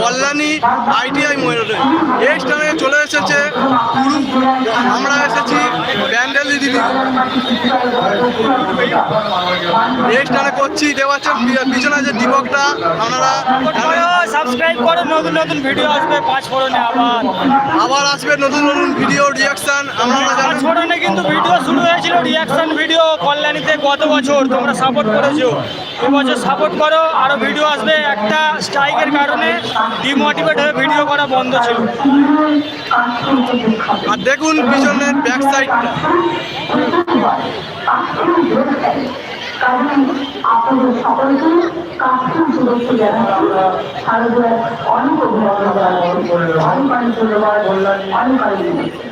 Kalyani ITI মোড়ে এই স্থানে চলে এসেছে গুরু আমরা এসেছি ব্যান্ডেল দিদি। এই স্থানে করছি দেওয়াচ্ছেন পিছনে যে দীপকটা আপনারা সাবস্ক্রাইব করো নতুন নতুন ভিডিও আসবে পাঁচ ফোরনে আবার। আবার আসবে নতুন নতুন ভিডিও রিয়াকশন আপনারা পাঁচ ফোরনে কিন্তু ভিডিও শুরু হয়েছিল রিয়াকশন ভিডিও কল্যাণীতে গত বছর। তোমরা সাপোর্ট করেছ। এবছর সাপোর্ট করো আরও ভিডিও আসবে। একটা স্ট্রাইকের কারণে ডিমোটিভেট হয়ে ভিডিও করা বন্ধ ছিল। আর দেখুন পিছনের ব্যাক সাইডটা কারণ আপনাদের সকলকে অনেক অভিনন্দন অনেক অনেক ধন্যবাদ। অনেক অনেক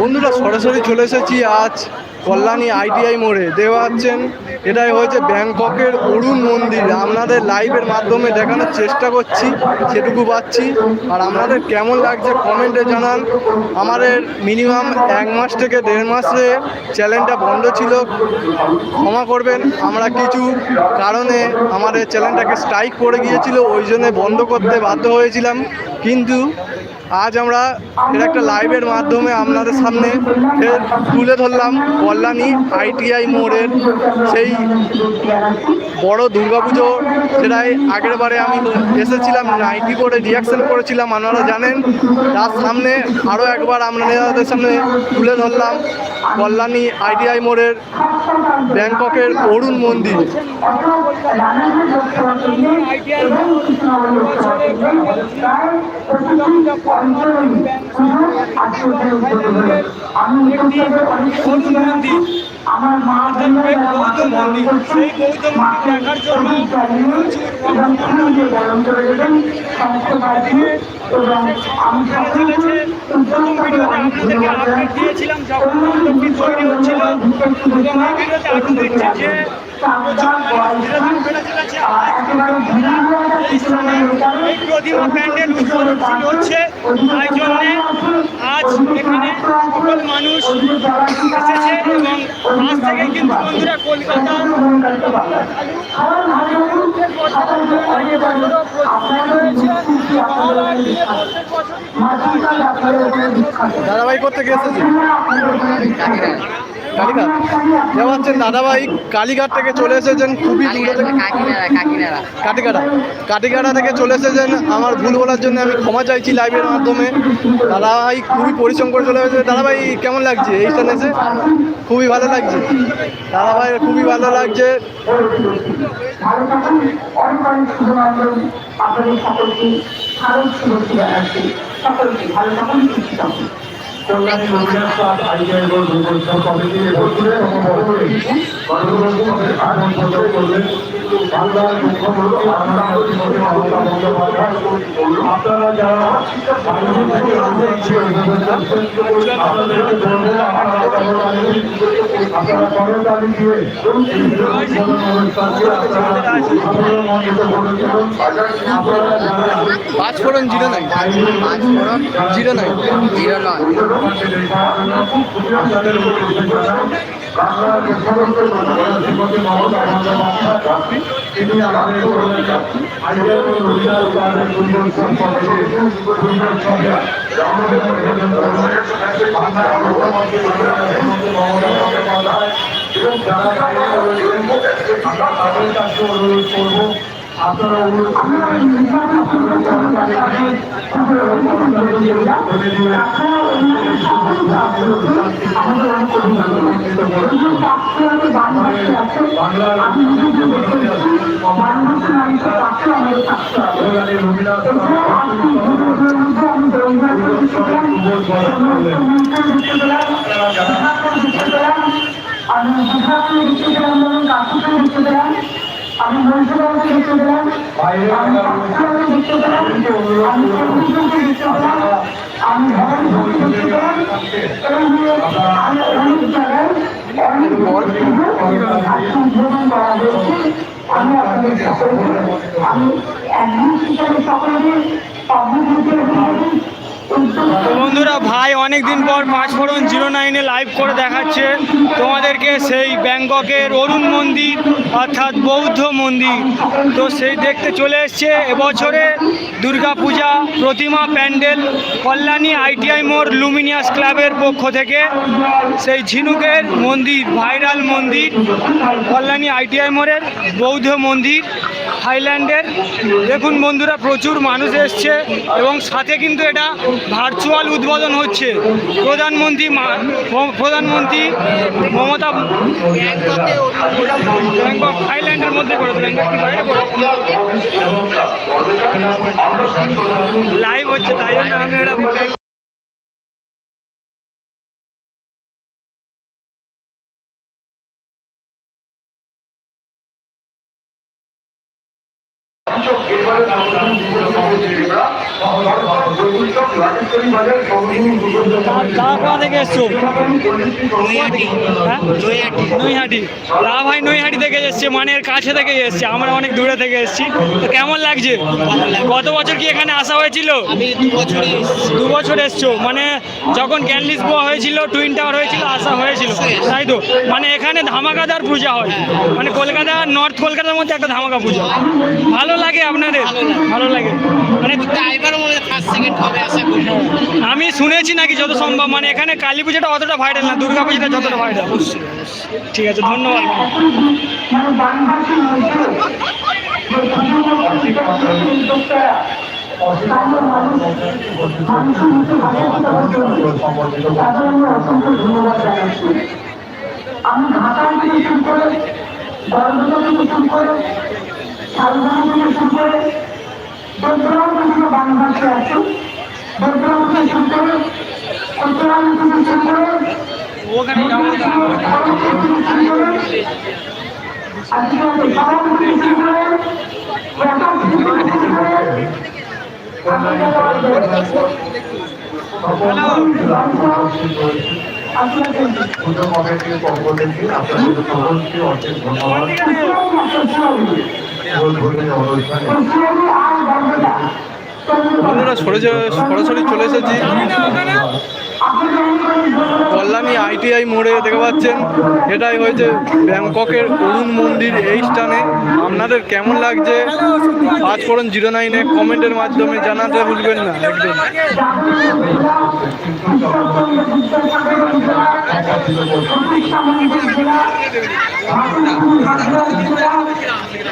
বন্ধুরা, সরাসরি চলে এসেছি আজ কল্যাণী আইটিআই মোড়ে। দেওয়া হচ্ছেন এটাই হয়েছে ব্যাংককের অরুণ মন্দির। আপনাদের লাইভের মাধ্যমে দেখানোর চেষ্টা করছি, সেটুকু পাচ্ছি। আর আপনাদের কেমন লাগছে কমেন্টে জানান। আমাদের মিনিমাম এক মাস থেকে দেড় মাসে চ্যানেলটা বন্ধ ছিল, ক্ষমা করবেন। আমরা কিছু কারণে আমাদের চ্যানেলটাকে স্ট্রাইক পড়ে গিয়েছিল ওই জন্য বন্ধ করতে বাধ্য হয়েছিলাম। কিন্তু আজ আমরা এর একটা লাইভের মাধ্যমে আপনাদের সামনে তুলে ধরলাম কল্যাণী আইটিআই মোড়ের সেই বড় দুর্গাপুজো। সেটাই আগের বারে আমি এসেছিলাম নাইটি করে রিয়াকশন করেছিলাম, আপনারা জানেন। তার সামনে আরও একবার আপনাদের সামনে তুলে ধরলাম কল্যাণী আইটিআই মোড়ের ব্যাংককের অরুণ মন্দির। আমার মা দেখবে গৌতম মন্দির সেই গৌতম মন্দির দেখার জন্য এবং যে গরম চলে যাবেন সমস্ত বাড়িতে এবং আমি চলেছে প্রথম ভিডিওতে আপনাদেরকে আপডেট দিয়েছিলাম যখন মণ্ডপটি তৈরি এবং এই ভিডিওতে আরও দেখছি যে প্রচুর মানুষ ধীরে ধীরে বেড়ে চলেছে এই স্থানে এই প্যান্ডেল তাই জন্যে আজ এখানে কিন্তু কলকাতা দাদাভাই করতে এসেছে কালীঘাট। যেমন হচ্ছেন দাদাভাই কালীঘাট থেকে চলে এসেছেন খুবই দূরে থেকে। কাটিকাটা কাটিকাটা থেকে চলে এসেছেন আমার ভুল বলার জন্য আমি ক্ষমা চাইছি লাইভের মাধ্যমে। দাদাভাই খুবই পরিশ্রম করে চলে এসেছে। দাদাভাই কেমন লাগছে এই স্থানে এসে? খুবই ভালো লাগছে। দাদাভাই খুবই ভালো লাগছে। সকলকে ভালো থাকুন সুস্থ থাকুন। কল্যাণী রোগীর সাথ আইডিয়ার গোল দুর্গোৎসব কমিটির বছরে আগমন প্রচার করলেন বাংলার মুখ্যমন্ত্রী আপনারা প্রতিমন্ত্রী মমতা বন্দ্যোপাধ্যায় আপনারা যারা বাইরে থেকে এসেছেন, আপনাদেরকে বলব আপনারা করতালি আপনারা করতালি দিয়ে এই উদ্বোধন অনুষ্ঠানকে আপনারা আনন্দমণ্ডিত করে তুলুন আপনারা যারা পাঁচ ফোড়ন জিরো নাই জিরো নাই জিরো নয় তিনি আমাদের আপনারা অনুরোধ আমি বিভাগকে আমি লিখতে দিলাম বাইরে আমি কাকুকে লিখতে দিলাম আমি দিলাম আমি করতে গেছিলাম এবং আমি অনেক জায়গায় অনেক করা হয়েছে। আমি আপনাদের সকলকে আমি একদিন হিসাবে সকলকে পাবলিক বন্ধুরা, ভাই অনেক দিন পর পাঁচ ফোড়ন জিরো নাইনে লাইভ করে দেখাচ্ছে। তোমাদেরকে সেই ব্যাংককের অরুণ মন্দির অর্থাৎ বৌদ্ধ মন্দির। তো সেই দেখতে চলে এসছে এবছরে দুর্গাপূজা প্রতিমা প্যান্ডেল কল্যাণী আইটিআই মোড় লুমিনিয়াস ক্লাবের পক্ষ থেকে। সেই ঝিনুকের মন্দির, ভাইরাল মন্দির, কল্যাণী আইটিআই মোড়ের বৌদ্ধ মন্দির। থাইল্যান্ডের। দেখুন বন্ধুরা, প্রচুর মানুষ এসছে এবং সাথে কিন্তু এটা ভার্চুয়াল উদ্বোধন হচ্ছে। প্রধানমন্ত্রী প্রধানমন্ত্রী মমতা থাইল্যান্ডের মধ্যে করে লাইভ হচ্ছে, তাই জন্য আমি এটা কারা কোথা থেকে এসছো? হ্যাঁ? নৈহাটি। দা ভাই নৈহাটি থেকে এসছে মানে এর কাছে থেকে এসছে। আমরা অনেক দূরে থেকে এসছি। তো কেমন লাগছে? গত বছর কি এখানে আসা হয়েছিল? দু দু বছর এসছো? মানে যখন ক্যান্ডিস বোয়া হয়েছিল টুইন টাওয়ার হয়েছিল আসা হয়েছিল। তাই তো? মানে এখানে ধামাকাদার পূজা হয়। মানে কলকাতা নর্থ কলকাতার মধ্যে একটা ধামাকা পূজা ভালো লাগে আপনাদের? ভালো লাগে। মানে ড্রাইভার মনে ফার্স্ট সেকেন্ড হবে আশা করি। আমি শুনেছি নাকি যত সম্ভব মানে এখানে কালী পুজোটা অতটা ভাইরাল না দুর্গা পুজোটা যতটা ভাইরাল ঠিক আছে ধন্যবাদ। তাদের আমি অসংখ্য ধন্যবাদ জানাচ্ছি আমি ঢাকায় থেকে শুরু করে বড়বাজার থেকে শুরু করে শালবাড়ি শুরু করে আছি। দোদ্রাম থেকে শুরু করে উত্তরায়ণ থেকে থেকে আপনাদের অশেষ ধন্যবাদ বন্ধুরা, সরে সরাসরি চলে এসেছি। কল্যাণী আইটিআই মোড়ে দেখতে পাচ্ছেন। এটাই হয়েছে ব্যাংককের অরুণ মন্দির এই স্থানে। আপনাদের কেমন লাগছে? পাঁচ ফোরন জিরো নাইনে, কমেন্টের মাধ্যমে জানাতে ভুলবেন না, একদম।